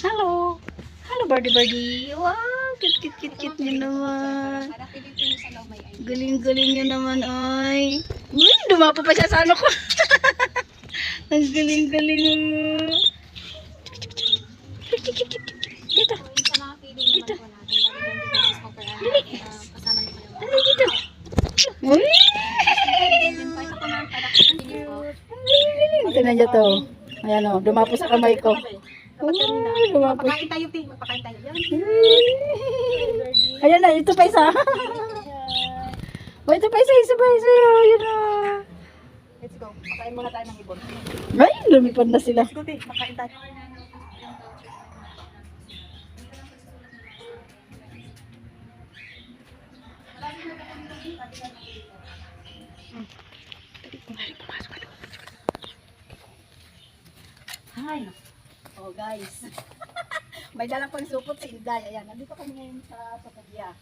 Hello. Hello, birdie birdie. Wow, cute, cute, cute, cute nyo naman. Galing-galing nyo naman, ay. Uy, dumapo pa siya sa ano ko. Ang galing-galing mo. Dito, Yung sa mga feeling naman po natin, bali 20 pesos po per ano, ah, kasama na po yung dali dito. Uy! Then po, ito po ma'am, product feeling po. Ang Tingnan niyo to. Ayan o, dumapo sa kamay ko. Uy, dumapo. Magpakain tayo, Pi. Magpakain tayo. Yan. Ayan na, ito pa isa. Oh, ito pa isa, isa pa isa. Ayan na. Let's go. Pakain muna tayo ng ibon. Ay, lumipad na sila. Let's go, Pi. Pakain tayo. Hi. Oh, guys. May dalang pang supot si Inday. Ayan, nandito kami ngayon sa Sopagya.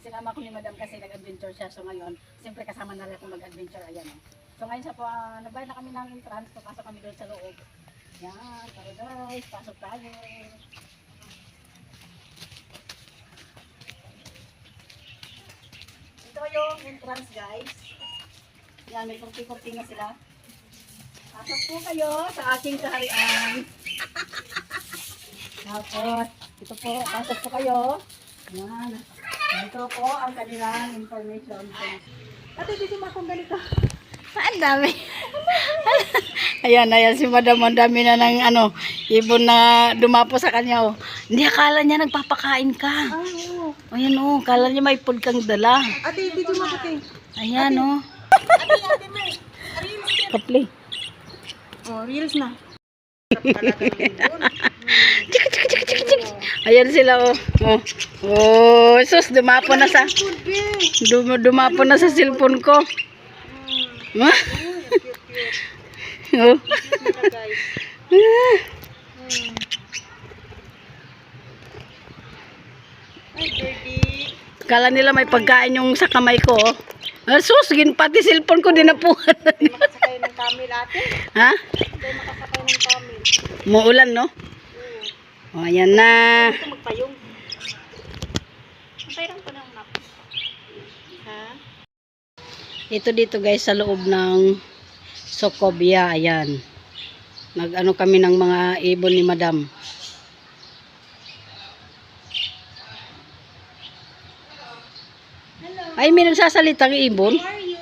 Sinama ko ni Madam kasi nag-adventure siya. So ngayon, siyempre kasama na rin ako mag-adventure. Ayan. oh. So ngayon siya po, uh, nagbayad na kami ng entrance. Papasok kami doon sa loob. Yan, tara guys, pasok tayo. Ito yung entrance guys. Yan, may kurti-kurti na sila. Pasok po kayo sa aking kaharian. Tapos, ito po, pasok po kayo. Yan. Ito po ang kanilang information. Ate, dito makong ganito. Ang dami. ayan, ayan si madam. Ang dami na ng ano, ibon na dumapo sa kanya. Oh. Hindi akala niya nagpapakain ka. Ah, oo. Ayan oh, akala niya may food kang dala. Ate, dito ate. Ayan oh. Ate, ate, may. Kapli. Oh, reels na. Chika, chika, chika, chika, chika. Ayan sila oh. Oh, oh sus, dumapo na sa dum, dumapo na sa cellphone ko. Ma? oh. guys. Ay, birdie. Kala nila may pagkain yung sa kamay ko. Oh. Ah, sus, gin pati cellphone ko dinapuhan. Hindi makasakay ng camel, ate. ha? Hindi makasakay ng camel. Muulan, no? Oo. O, ayan na. Ito magpayong. Ang ko ng map. Ha? Ito dito guys sa loob ng Sokobia, ayan. Nag-ano kami ng mga ibon ni Madam. Ay, may nagsasalitang ibon. Are you?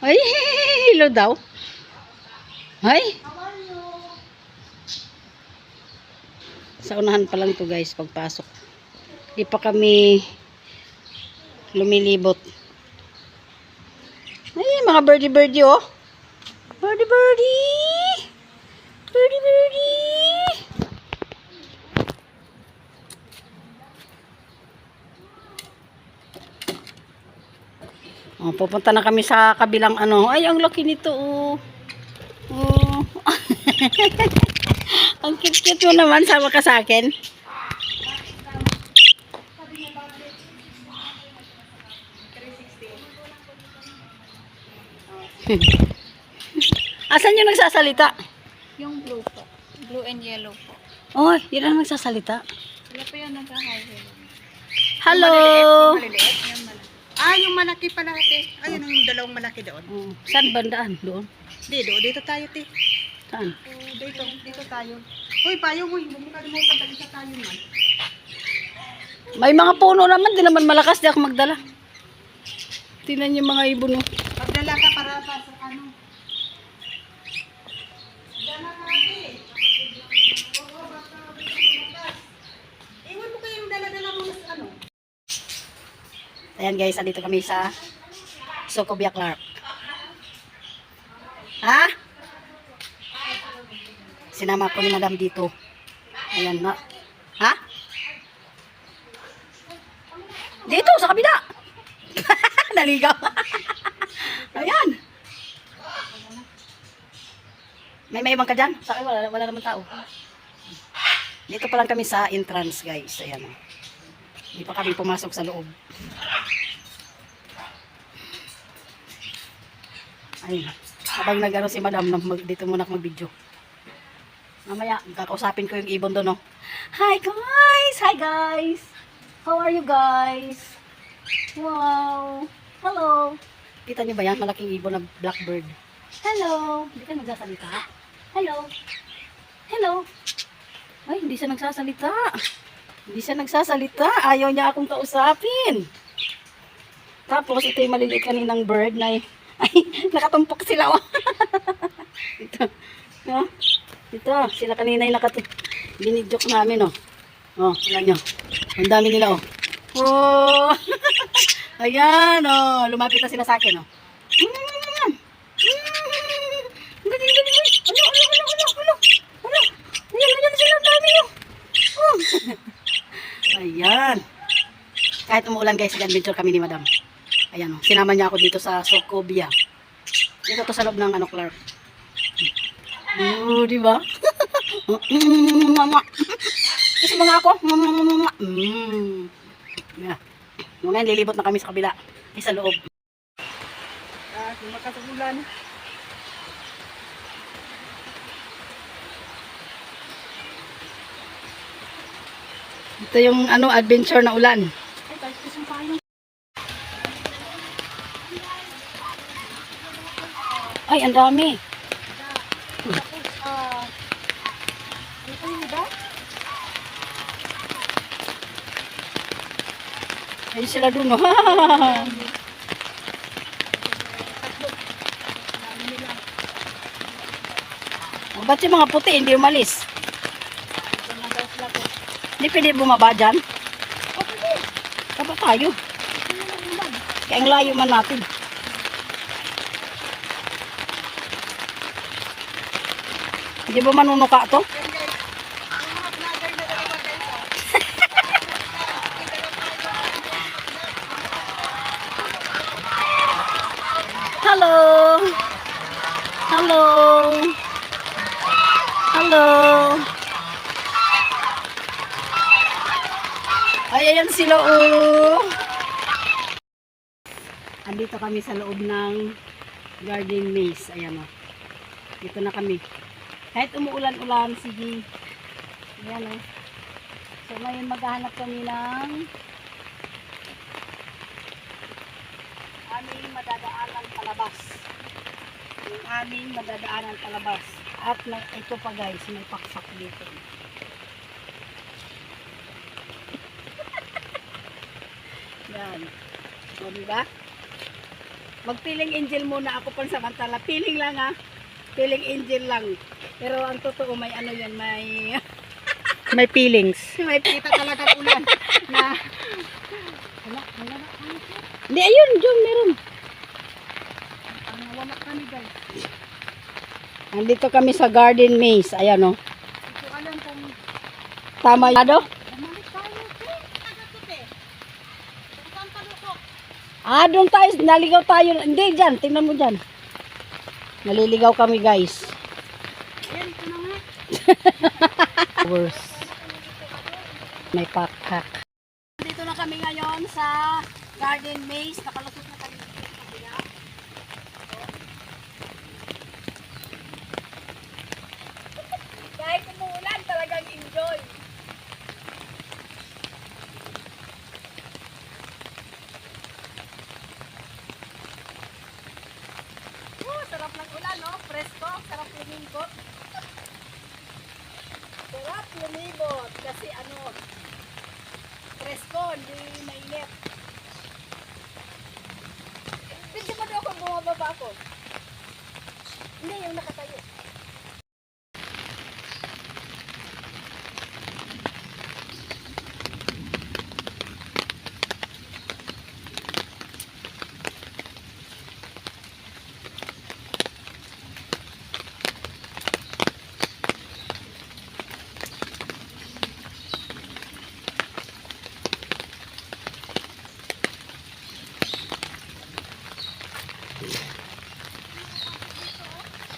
Ay, hello daw. Ay, sa unahan pa lang to guys, pagpasok. Di pa kami lumilibot. Ay, mga birdie-birdie oh. Birdie-birdie! Birdie-birdie! Oh, pupunta na kami sa kabilang ano. Ay, ang laki nito oh. Oh. ang cute-cute mo naman. Sama ka sa akin. Asan yung nagsasalita? Yung blue po. Blue and yellow po. Oh, yun ang nagsasalita. Wala po yung nag-highway. Hello! Maliliit? Yung malaki. Ah, yung malaki pala ate. Ayun yung dalawang malaki doon. Oh, saan bandaan? Doon? Di, do, dito tayo te. Saan? Oh, dito, dito tayo. Uy, payong, uy. Huwag mo kalimutan. Dali tayo man. May mga puno naman. Di naman malakas. Di ako magdala. Tingnan yung mga ibon. oh. Magdala ka para pa sa ano. Dala ka ate. Oo, basta bukas. Iwan mo kayong dala-dala mo sa ano. Ayan guys, andito kami sa Socobia Clark. Ha? Sinama ko ni madam dito. Ayan na. Ha? Dito, sa kabila. Naligaw. Ayan. May mayabang ka dyan? Sa wala, wala naman tao. Dito pa lang kami sa entrance guys. Ayan. oh. Hindi pa kami pumasok sa loob. Ayun. Habang nagano si madam, mag, dito muna ako mag-video. Mamaya, kakausapin ko yung ibon doon, no? Hi guys! Hi guys! How are you guys? Wow! Hello! Kita niyo ba yan? Malaking ibon na blackbird. Hello! Hindi ka nagsasalita? Hello! Hello! Ay, hindi siya nagsasalita. Hindi siya nagsasalita. Ayaw niya akong kausapin. Tapos, ito yung maliliit kaninang bird na ay, nakatumpok sila. Oh. ito. No? Ito, sila kanina yung nakat binidyok namin, oh. Oh, tingnan nyo. Ang dami nila, oh. Oh! Ayan, oh. Lumapit na sila sa akin, oh. Mm. Mm. Ang galing, galing, galing. Ano, ano, ano, ano, ano, ano. Ayan, ayan sila, ang dami, oh. Oh. Ayan. Kahit umuulan guys, adventure kami ni Madam. Ayan oh, sinama niya ako dito sa Socobia. Dito to sa loob ng ano, Clark. Oo, di ba? Gusto mo nga ako? Mm. Yeah. Ngayon, lilibot na kami sa kabila. Ay, sa loob. Ah, makasulan. Ito yung ano adventure na ulan. Ay, kahit isang tayo. Ay, ang dami. Ayun sila dun. Oh, Ba't yung mga puti hindi umalis? Hindi pwede bumaba dyan? Tayo. Kaya ang layo man natin. Hindi ba manunuka to? Andito kami sa loob ng garden maze. Ayan oh. Dito na kami. Kahit umuulan-ulan, sige. Ayan oh. So ngayon maghahanap kami ng aming madadaanan palabas. Yung aming madadaanan palabas. At na, ito pa guys, may pakpak dito. Yan. O, diba? Magpiling angel muna ako pansamantala. Piling lang ha. Piling angel lang. Pero ang totoo may ano yan, may May feelings. may kita talaga ulan na wala, wala na? Hindi, ayun, John, meron. Wala kami guys. Andito kami sa garden maze. Ayan o. Ito alam kung tama yun. Ano? Bumalik tayo, te. Taga to, te. Saan palukok? Ah, doon tayo. Naligaw tayo. Hindi, dyan. Tingnan mo dyan. Naliligaw kami, guys. Ayan, ito na nga. May pakpak. Dito na kami ngayon sa garden maze. Nakalusot na kami. Kahit umuulan, talagang enjoy.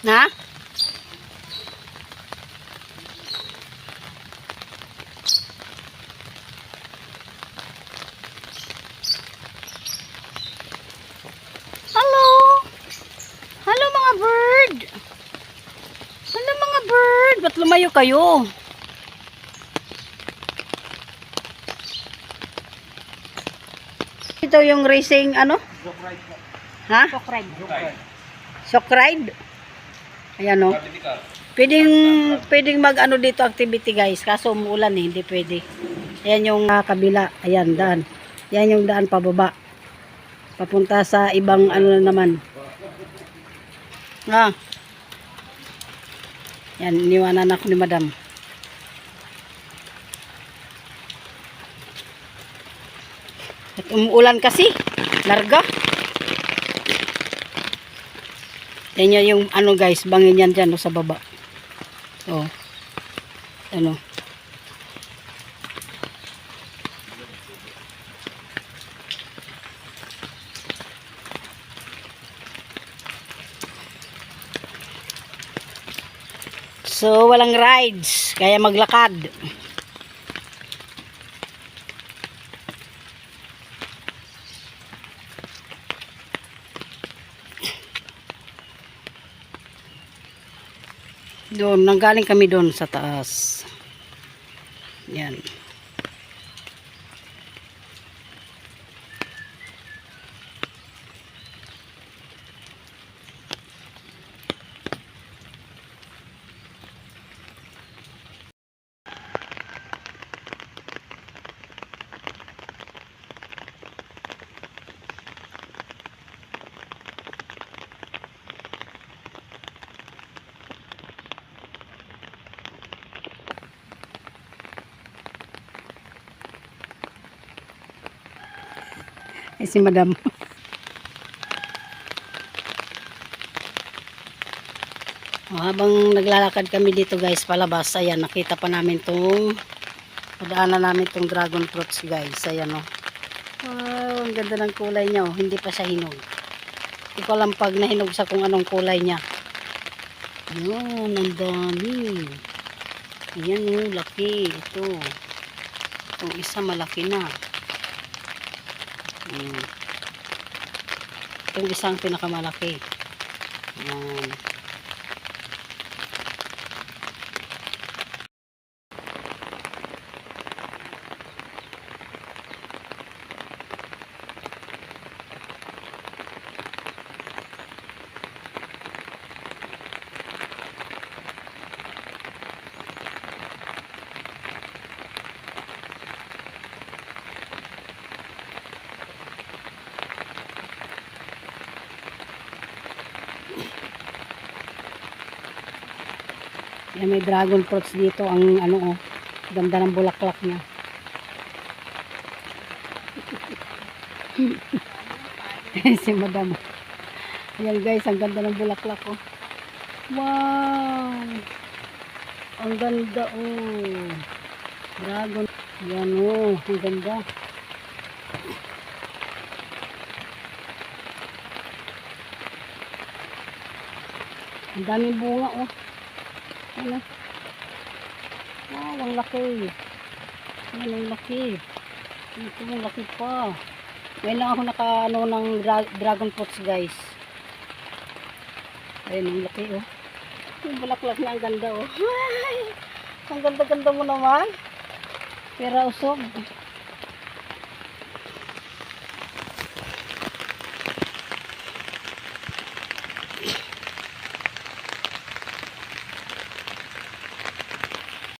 Ha? Hello. Hello mga bird. Hello mga bird. Ba't lumayo kayo? Ito yung racing ano? Joke ride. Ha? Joke ride. Joke ride. Shock ride? Ayan o. Pwedeng, pwedeng mag ano dito activity guys. Kaso umuulan eh. Hindi pwede. Ayan yung ah, kabila. Ayan daan. Yan yung daan pababa. Papunta sa ibang ano na naman. Ah. Yan, iniwanan ako ni madam. At umuulan kasi. Larga. Yun yung ano guys, bangin yan dyan oh, sa baba. Oh. Ano. So, walang rides. Kaya maglakad. Doon, nanggaling kami doon sa taas. Yan. Eh, si madam. Oh, habang naglalakad kami dito guys palabas, ayan, nakita pa namin tong nadaanan namin tong dragon fruits guys. Ayan o. Oh. Wow, ang ganda ng kulay niya oh. Hindi pa siya hinog. Hindi ko alam pag nahinog sa kung anong kulay niya. Yun, ang dami. Ayan yung laki. Ito. Itong isa malaki na. Ayan. Itong isang pinakamalaki. Ayan. Yan, may dragon fruits dito. Ang ano oh. Ganda ng bulaklak niya. si madam. Ayan guys, ang ganda ng bulaklak oh. Wow! Ang ganda oh. Dragon. Yan oh. Ang ganda. Ang daming bunga oh. Ano? Wow, ang laki. Ano, ang laki. Ito, ang laki pa. Ngayon lang ako naka, ano, ng dra- dragon fruits, guys. Ayun, ang laki, oh. Yung bulaklak niya, ang ganda, oh. Ay, ang ganda-ganda mo naman. Pero usog.